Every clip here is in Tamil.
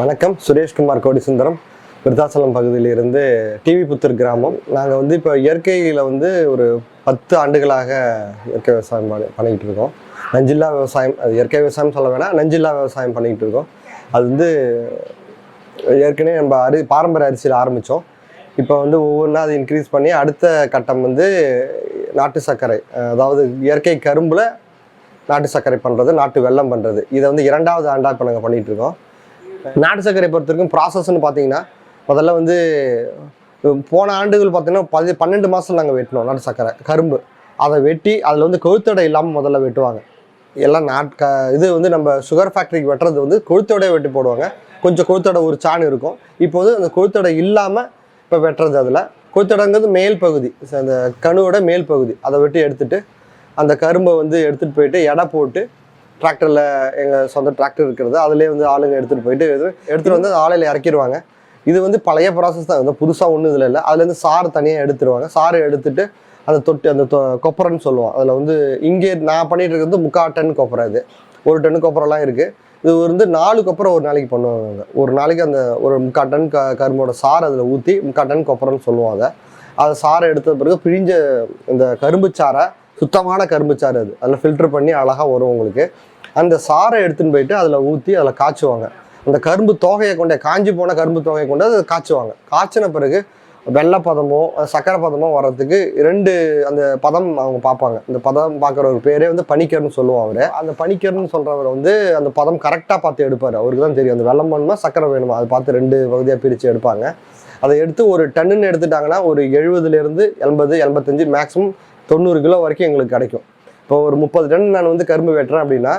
வணக்கம். சுரேஷ்குமார் கோடிசுந்தரம் விருத்தாசலம் பகுதியிலிருந்து டிவி புத்தூர் கிராமம். நாங்கள் வந்து இப்போ இயற்கையில் வந்து ஒரு பத்து ஆண்டுகளாக இயற்கை விவசாயம் பண்ணி பண்ணிக்கிட்டு இருக்கோம். நஞ்சில்லா விவசாயம் அது இயற்கை விவசாயம் சொல்ல வேணாம். நஞ்சில்லா விவசாயம் பண்ணிக்கிட்டு இருக்கோம். அது வந்து ஏற்கனவே நம்ம அரி பாரம்பரிய அரிசியில் ஆரம்பித்தோம் இப்போ வந்து ஒவ்வொன்றா அதை இன்க்ரீஸ் பண்ணி அடுத்த கட்டம் வந்து நாட்டு சர்க்கரை அதாவது இயற்கை கரும்பில் நாட்டு சர்க்கரை பண்ணுறது நாட்டு வெள்ளம் பண்ணுறது இதை வந்து இரண்டாவது ஆண்டாக இப்போ நாங்கள் பண்ணிகிட்டு இருக்கோம். நாட்டு சர்க்கரை பொறுத்த வரைக்கும் ப்ராசஸ்ன்னு பார்த்தீங்கன்னா முதல்ல வந்து போன ஆண்டுகள் பார்த்தீங்கன்னா பதி பன்னெண்டு மாதம் நாங்கள் வெட்டினோம் நாட்டு சர்க்கரை கரும்பு. அதை வெட்டி அதில் வந்து கொழுத்தடை இல்லாமல் முதல்ல வெட்டுவாங்க. எல்லாம் நாட் க இது வந்து நம்ம சுகர் ஃபேக்ட்ரிக்கு வெட்டுறது வந்து கொழுத்தடையை வெட்டி போடுவாங்க. கொஞ்சம் கொழுத்தடை ஒரு சாணி இருக்கும். இப்போ வந்து அந்த கொழுத்தடை இல்லாமல் இப்போ வெட்டுறது அதில். கொழுத்தடைங்கிறது மேல் பகுதி அந்த கணுவோட மேல் பகுதி. அதை வெட்டி எடுத்துட்டு அந்த கரும்பை வந்து எடுத்துகிட்டு போயிட்டு எடை போட்டு டிராக்டரில் எங்கள் சொந்த டிராக்டர் இருக்கிறது அதிலே வந்து ஆளுங்க எடுத்துகிட்டு போயிட்டு எடுத்துகிட்டு வந்து ஆலையில் இறக்கிடுவாங்க. இது வந்து பழைய ப்ராசஸ் தான் வந்து புதுசாக ஒன்றும் இதில் இல்லை. அதுலேருந்து சாறு தனியாக எடுத்துருவாங்க. சாறு எடுத்துட்டு அந்த தொட்டி அந்த தொ கொப்பரைன்னு சொல்லுவோம். அதில் வந்து இங்கே நான் பண்ணிகிட்டு இருக்கிறது முக்கால் டன் கொப்பரை இது. ஒரு டன் கொப்பரைலாம் இருக்குது இது வந்து நாலு கொப்பரை ஒரு நாளைக்கு பண்ணுவாங்க ஒரு நாளைக்கு அந்த ஒரு முக்கால் டன் க கரும்போட சாறு அதில் ஊற்றி முக்கால் டன் கொப்பரைன்னு சொல்லுவோம் அதை. அதை சாறை எடுத்த பிறகு பிழிஞ்ச இந்த கரும்பு சாறை சுத்தமான கரும்பு சாறு அது. அதில் ஃபில்டர் பண்ணி அழகாக வரும் உங்களுக்கு. அந்த சாறை எடுத்துன்னு போயிட்டு அதில் ஊற்றி அதில் காய்ச்சுவாங்க. அந்த கரும்பு தோகையை கொண்டே காஞ்சி போன கரும்பு தோகையை கொண்டு அதை காய்ச்சுவாங்க. காய்ச்சின பிறகு வெள்ளை பதமோ சக்கரை பதமோ வர்றதுக்கு ரெண்டு அந்த பதம் அவங்க பார்ப்பாங்க. இந்த பதம் பார்க்குற ஒரு பேரே வந்து பனிக்கர்னு சொல்லுவோம் அவர். அந்த பனிக்கர்னு சொல்கிறவர் வந்து அந்த பதம் கரெக்டாக பார்த்து எடுப்பார். அவருக்கு தான் தெரியும். அந்த வெள்ளம் வேணுமா சக்கரை வேணுமா? அதை பார்த்து ரெண்டு பகுதியாக பிரித்து எடுப்பாங்க. அதை எடுத்து ஒரு டன்னுன்னு எடுத்துட்டாங்கன்னா ஒரு எழுபதுலேருந்து எண்பது எண்பத்தஞ்சு மேக்ஸிமம் தொண்ணூறு கிலோ வரைக்கும் எங்களுக்கு கிடைக்கும். இப்போ ஒரு முப்பது டன் நான் வந்து கரும்பு வெட்டுறேன் அப்படின்னா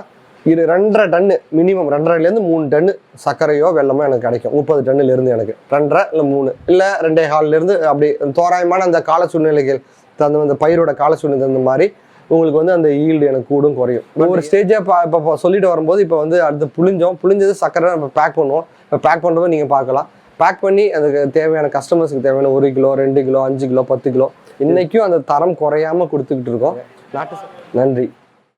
இது ரெண்டரை டன்னு மினிமம் ரெண்டரைலேருந்து மூணு டன்னு சர்க்கரையோ வெள்ளமோ எனக்கு கிடைக்கும். முப்பது டன்னுலேருந்து எனக்கு. ரெண்டரை இல்லை மூணு. இல்லை ரெண்டே கால்லேருந்து அப்படி தோராயமான அந்த கால சூழ்நிலைகள் தகுந்த அந்த பயிரோட கால சூழ்நிலை தகுந்த மாதிரி உங்களுக்கு வந்து அந்த ஈல்டு எனக்கு கூடும் குறையும். ஒவ்வொரு ஸ்டேஜாக இப்போ இப்போ சொல்லிட்டு வரும்போது இப்போ வந்து அடுத்து புளிஞ்சோம். புளிஞ்சது சர்க்கரை நம்ம பேக் பண்ணுவோம். இப்போ பேக் பண்ணுறதும் நீங்கள் பார்க்கலாம். பேக் பண்ணி அதுக்கு தேவையான கஸ்டமர்ஸ்க்கு தேவையான ஒரு கிலோ ரெண்டு கிலோ அஞ்சு கிலோ பத்து கிலோ இன்னைக்கும் அந்த தரம் குறையாம கொடுத்துக்கிட்டு இருக்கோம். நன்றி.